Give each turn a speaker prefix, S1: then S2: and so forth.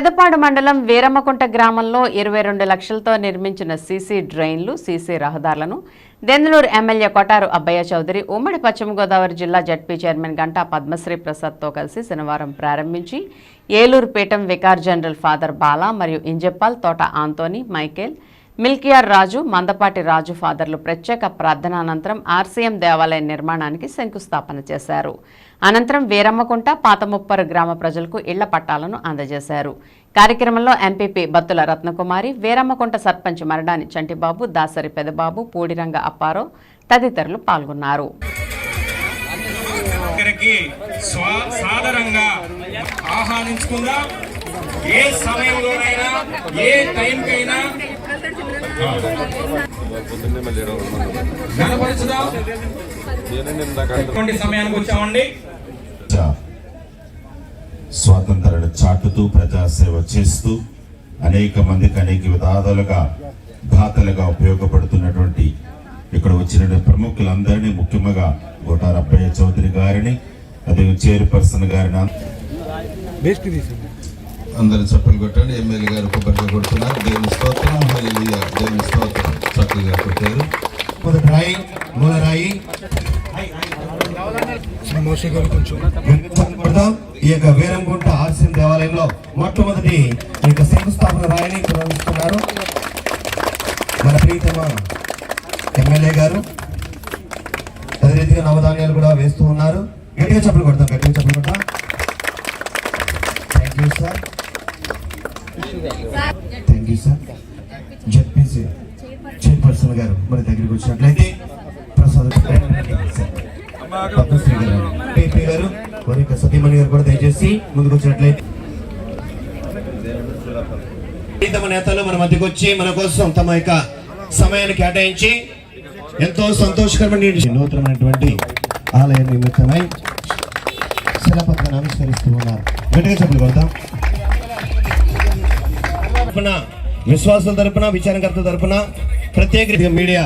S1: పెదపాడు మండలం వీరమ్మకుంట గ్రామంలో ఇరవై రెండు లక్షలతో నిర్మించిన సీసీ డ్రైన్లు సీసీ రహదారులను దెందులూరు ఎమ్మెల్యే కొటారు అబ్బయ్య చౌదరి ఉమ్మడి పశ్చిమ గోదావరి జిల్లా జడ్పీ చైర్మన్ గంటా పద్మశ్రీ ప్రసాద్తో కలిసి శనివారం ప్రారంభించి Eluru vicar general father Bala మరియు ఇంజప్పాల్ తోట ఆంతోని మైకేల్ మిల్కియార్ రాజు మందపాటి రాజు ఫాదర్లు ప్రత్యేక ప్రార్థనానంతరం ఆర్సీఎం దేవాలయ నిర్మాణానికి శంకుస్థాపన చేశారు. అనంతరం వీరమ్మకుంట పాతముప్పరు గ్రామ ప్రజలకు ఇళ్ళ పట్టాలను అందజేశారు. కార్యక్రమంలో ఎంపీపీ బత్తుల రత్నకుమారి వీరమ్మకుంట సర్పంచ్ మరడాని చంటిబాబు దాసరి పెదబాబు పూడిరంగ అప్పారో తదితరులు పాల్గొన్నారు.
S2: సాదరంగా ఆహ్వానించుకుందాం. ఏ సమయంలోనైనా ఏ టైంకైనా కనపరచుదాం ఎటువంటి సమయానికి వచ్చామండి?
S3: ప్రజా స్వాతంత్రాన్ని చాటుతూ ప్రజాసేవ చేస్తూ అనేక మందికి అనేక విధాలుగా దాతలుగా ఉపయోగపడుతున్నటువంటి ఇక్కడ వచ్చిన ప్రముఖులందరినీ ముఖ్యంగా గోటార అబ్బయ్య చౌదరి గారిని అదే చైర్పర్సన్ గారిని
S4: అందరి చప్పలు కొట్టండి. ఎమ్మెల్యే గారు కొబ్బరిగా కొడుతున్నారు. దేవుని స్తోత్రం. హల్లెలూయా. దేవుని స్తోత్రం. చక్కగా కొట్టారు.
S5: మొదటి రాయి రాయి. కొడతాం. ఈ యొక్క వీరంగుంట ఆర్సీఎం దేవాలయంలో మొట్టమొదటి ఈ యొక్క శంకుస్థాపన రాయిని నిర్వహిస్తున్నారు మన ప్రీతమ ఎమ్మెల్యే గారు. అదే రీతిగా నవధాన్యాలు కూడా వేస్తూ ఉన్నారు. గట్టిగా చెప్పులు కొడతాం గట్టిగా చెప్పులు కొడతాం thank you sir thank you sir ZPC chairperson గారు మన దగ్గరికి వచ్చినట్లయితే ప్రసాద్ పద్మశ్రీ గారు టీపీ గారు మరి యొక్క సతీమణి గారు కూడా దయచేసి ముందుకు వచ్చినట్లయితే తమ నేతలు మన మధ్యకు వచ్చి మన కోసం తమ యొక్క సమయాన్ని కేటాయించి ఎంతో సంతోషకరమైన నూతనమైనటువంటి ఆలయ నిమిత్తమై శిలపత్రాన్ని ఆవిష్కరిస్తూ ఉన్నారు. గట్టిగా చెప్పులు కొడతాం తరపున విశ్వాసుల తరపున విచారణకర్త తరపున ప్రత్యేక మీడియా.